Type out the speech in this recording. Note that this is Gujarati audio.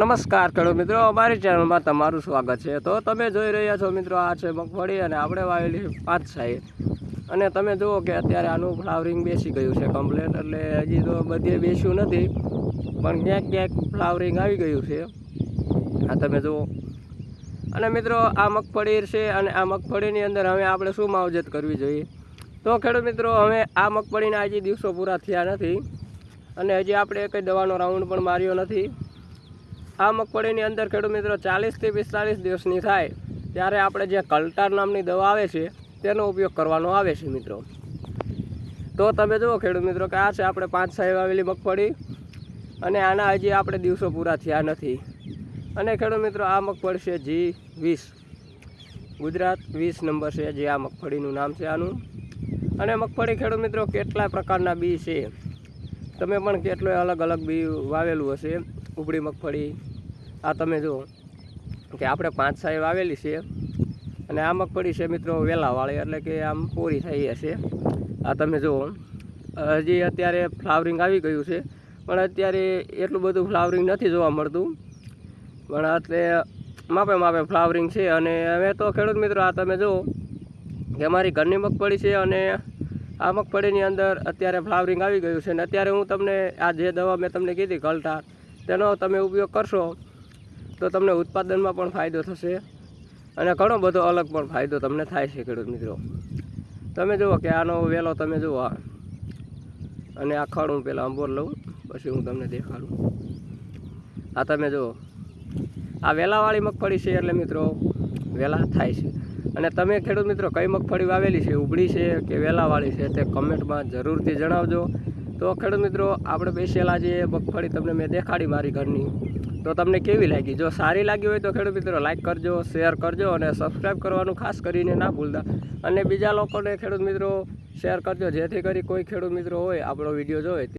નમસ્કાર ખેડૂત મિત્રો, અમારી ચેનલમાં તમારું સ્વાગત છે. તો તમે જોઈ રહ્યા છો મિત્રો, આ છે મગફળી અને આપણે વાવેલી પાંચ સાઈ અને તમે જુઓ કે અત્યારે આનું ફ્લાવરિંગ બેસી ગયું છે કમ્પ્લેટ, એટલે હજી તો બધે બેસ્યું નથી, પણ ક્યાંક ક્યાંક ફ્લાવરિંગ આવી ગયું છે. આ તમે જુઓ. અને મિત્રો, આ મગફળી છે અને આ મગફળીની અંદર હવે આપણે શું માવજત કરવી જોઈએ? તો ખેડૂત મિત્રો, હવે આ મગફળીના હજી દિવસો પૂરા થયા નથી. અને હજી આપણે કંઈ દવાનો રાઉન્ડ પણ માર્યો નથી. આ મગફળીની અંદર ખેડૂત મિત્રો ચાલીસથી પિસ્તાલીસ દિવસની થાય, ત્યારે આપણે જે કલ્ટાર નામની દવા આવે છે, તેનો ઉપયોગ કરવાનો આવે છે મિત્રો. તો તમે જુઓ ખેડૂત મિત્રો કે આ છે આપણે પાંચ સાહેબ આવેલી મગફળી, અને આના હજી આપણે દિવસો પૂરા થયા નથી. અને ખેડૂત મિત્રો, આ મગફળી છે જી વીસ. ગુજરાત વીસ નંબર છે જે આ મગફળીનું નામ છે આનું. અને મગફળી ખેડૂત મિત્રો કેટલા પ્રકારના બી છે? તમે પણ કેટલોય અલગ અલગ બી વાવેલું હશે ઉપડી મગફળી આ તમે જુઓ કે આપણે પાંચ સાહેબ આવેલી છે અને આ મગફળી છે મિત્રો વેલાવાળી, એટલે કે આમ પૂરી થઈ હશે. આ તમે જુઓ, હજી અત્યારે ફ્લાવરિંગ આવી ગયું છે, પણ અત્યારે એટલું બધું ફ્લાવરિંગ નથી જોવા મળતું. પણ એટલે માપે માપે ફ્લાવરિંગ છે અને હવે તો ખેડૂત મિત્રો આ તમે જુઓ કે અમારી ઘરની મગફળી છે અને આ મગફળીની અંદર અત્યારે ફ્લાવરિંગ આવી ગયું છે. અને અત્યારે હું તમને આ જે દવા મેં તમને કીધી ઘલટાર તેનો તમે ઉપયોગ કરશો તો તમને ઉત્પાદનમાં પણ ફાયદો થશે અને ઘણો બધો અલગ પણ ફાયદો તમને થાય છે, ખેડૂત મિત્રો. તમે જુઓ કે આનો વેલો તમે જુઓ અને આ ખડ હું પહેલાં અંબોર લઉં, પછી હું તમને દેખાડું. આ તમે જુઓ. આ વેલાવાળી મગફળી છે એટલે મિત્રો, વેલા થાય છે. અને તમે ખેડૂત મિત્રો, કઈ મગફળી વાવેલી છે, ઉબળી છે કે વેલાવાળી છે તે કમેન્ટમાં જરૂરથી જણાવજો. તો ખેડૂત મિત્રો, આપણે બેસેલા જે મગફળી તમને મેં દેખાડી મારી ઘરની તો તમને કેવી લાગી? જો સારી લાગી હોય તો ખેડૂત મિત્રો લાઈક કરજો શેર કરજો અને સબસ્ક્રાઈબ કરવાનું ખાસ કરીને ના ભૂલતા. અને બીજા લોકોને ખેડૂત મિત્રો શેર કરજો, જેથી કરી કોઈ ખેડૂત મિત્રો હોય આપણો વીડિયો જોવે.